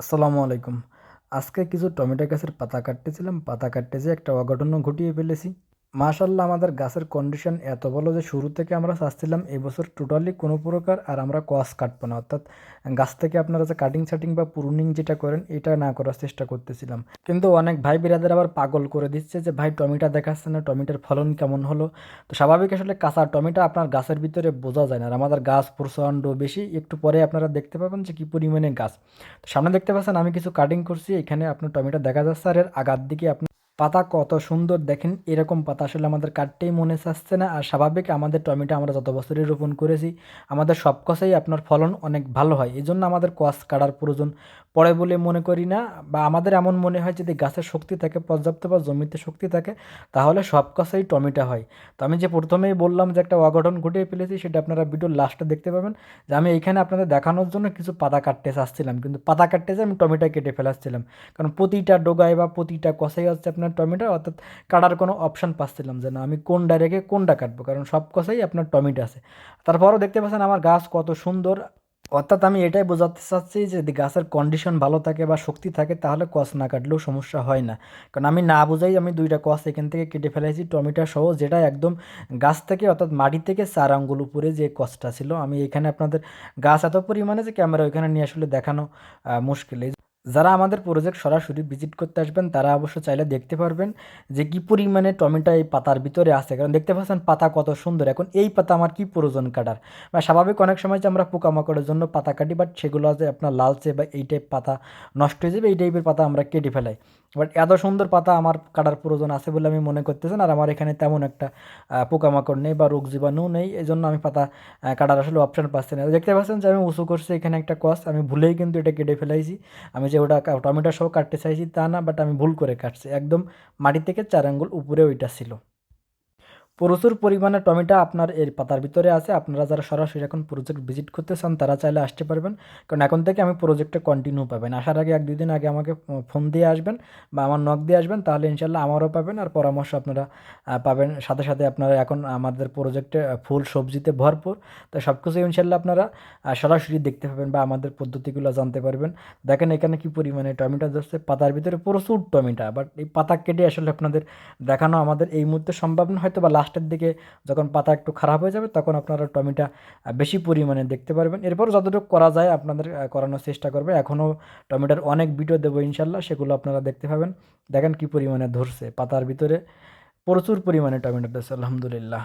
আসসালামু আলাইকুম। আজকে কিছু টমেটো গাছের পাতা কাটতেছিলাম। পাতা কাটতে যেয়ে একটা অঘটনও ঘটিয়ে ফেলেছি। মাশাল্লাহ আমাদের গাছের কন্ডিশন এত ভালো যে শুরু থেকে আমরা চাচ্ছিলাম এবছর টোটালি কোনো প্রকার আর আমরা কস কাটবো না। অর্থাৎ গাছ থেকে আপনারা যে কাটিং সাটিং বা প্রুনিং যেটা করেন, এটা না করার চেষ্টা করতেছিলাম। কিন্তু অনেক ভাই বিরাদের আবার পাগল করে দিচ্ছে যে, ভাই, টমেটো দেখাচ্ছে না, টমেটোর ফলন কেমন হলো? তো স্বাভাবিক আসলে কাঁচা টমেটো আপনার গাছের ভিতরে বোঝা যায় না আর আমাদের গাছ প্রচণ্ড বেশি। একটু পরে আপনারা দেখতে পাবেন যে কী পরিমাণে গাছ। তো সামনে দেখতে পাচ্ছেন আমি কিছু কাটিং করছি, এখানে আপনার টমেটো দেখা যাচ্ছে আর এর আগার দিকে আপনি পাতা কত সুন্দর দেখেন, এরকম পাতা আসলে আমাদের কাটতেই মনে চাচ্ছে না। আর স্বাভাবিক আমাদের টমেটো আমরা যত বছরই রোপণ করেছি, আমাদের সব কষাই আপনার ফলন অনেক ভালো হয়। এই জন্য আমাদের কষ কাটার প্রয়োজন পড়ে বলে মনে করি না। বা আমাদের এমন মনে হয় যদি গাছের শক্তি থাকে, পর্যাপ্ত বা জমিতে শক্তি থাকে, তাহলে সব কষাই টমেটো হয়। তো আমি যে প্রথমেই বললাম যে একটা অঘটন ঘটিয়ে ফেলেছি, সেটা আপনারা ভিডিওর লাস্টে দেখতে পাবেন যে আমি এইখানে আপনাদের দেখানোর জন্য কিছু পাতা কাটতে চাচ্ছিলাম। কিন্তু পাতা কাটতে যে আমি টমেটো কেটে ফেলাচ্ছিলাম। কারণ প্রতিটা ডোগায় বা প্রতিটা কষাই হচ্ছে আপনার টমেটো, অর্থাৎ কাটার কোনো অপশান পাচ্ছিলাম যে না, আমি কোন রেখে কোনটা কাটবো? কারণ সব কষাই আপনার টমেটো আছে। তারপরও দেখতে পাচ্ছেন আমার গাছ কত সুন্দর। অর্থাৎ আমি এটাই বোঝাতে চাচ্ছি যে যদি গাছের কন্ডিশন ভালো থাকে বা শক্তি থাকে, তাহলে কস না কাটলেও সমস্যা হয় না। কারণ আমি না বুঝাই আমি দুইটা কস এখান থেকে কেটে ফেলেছি, টমেটো সহ, যেটা একদম গাছ থেকে, অর্থাৎ মাটি থেকে চার আঙ্গুল উপরে যে কসটা ছিল। আমি এখানে আপনাদের গাছ এত পরিমাণে যে ক্যামেরা ওইখানে নিয়ে আসলে দেখানো মুশকিল। যারা আমাদের প্রজেক্ট সরাসরি ভিজিট করতে আসবেন, তারা অবশ্য চাইলে দেখতে পারবেন যে কী পরিমাণে টমেটো এই পাতার ভিতরে আছে। কারণ দেখতে পাচ্ছেন পাতা কত সুন্দর। এখন এই পাতা আমার কি প্রয়োজন কাটার? বা স্বাভাবিক অনেক সময় যে আমরা পোকামাকড়ের জন্য পাতা কাটি বাট সেগুলো আছে আপনার লালচে বা এই টাইপ পাতা নষ্ট হয়ে যাবে, এই টাইপের পাতা আমরা কেটে ফেলাই। বাট এত সুন্দর পাতা আমার কাটার প্রয়োজন আছে বলে আমি মনে করতেছেন আর আমার এখানে তেমন একটা পোকামাকড় নেই বা রোগ জীবাণু নেই এই জন্য আমি পাতা কাটার আসলে অপশান পাচ্ছি না। দেখতে পাচ্ছেন যে আমি উঁচু করছি, এখানে একটা কস আমি ভুলেই কিন্তু এটা কেটে ফেলাইছি। আমি যে ওটা টমেটো সহ কাটতে চাইছি তা না বাট আমি ভুল করে কাটছি। একদম মাটি থেকে চার আঙ্গুল উপরে ওইটা ছিল। প্রচুর পরিমাণে টমেটো আপনার এর পাতার ভিতরে আছে। আপনারা যারা সরাসরি এখন প্রজেক্ট ভিজিট করতে চান, তারা চাইলে আসতে পারবেন। কারণ এখন থেকে আমি প্রজেক্টে কন্টিনিউ পাবেন। আসার আগে এক দুই দিন আগে আমাকে ফোন দিয়ে আসবেন বা আমার নক দিয়ে আসবেন, তাহলে ইনশাল্লাহ আমারও পাবেন আর পরামর্শ আপনারা পাবেন। সাথে সাথে আপনারা এখন আমাদের প্রজেক্টে ফুল সবজিতে ভরপুর। তো সব কিছু ইনশাল্লাহ আপনারা সরাসরি দেখতে পাবেন বা আমাদের পদ্ধতিগুলো জানতে পারবেন। দেখেন এখানে কি পরিমাণে টমেটো ধরছে। পাতার ভিতরে প্রচুর টমেটো বাট এই পাতা কেটে আসলে আপনাদের দেখানো আমাদের এই মুহূর্তে সম্ভব না। হয়তো বা লাস্টের দিকে যখন পাতা একটু খারাপ হয়ে যাবে, তখন আপনারা টমেটা বেশি পরিমাণে দেখতে পারবেন। এরপর যতটুকু করা যায় আপনাদের করানোর চেষ্টা করবে। এখনও টমেটোর অনেক ভিডিও দেবো ইনশাল্লাহ, সেগুলো আপনারা দেখতে পাবেন। দেখেন কি পরিমাণে ধরছে পাতার ভিতরে। প্রচুর পরিমাণে টমেটো ধরছে, আলহামদুলিল্লাহ।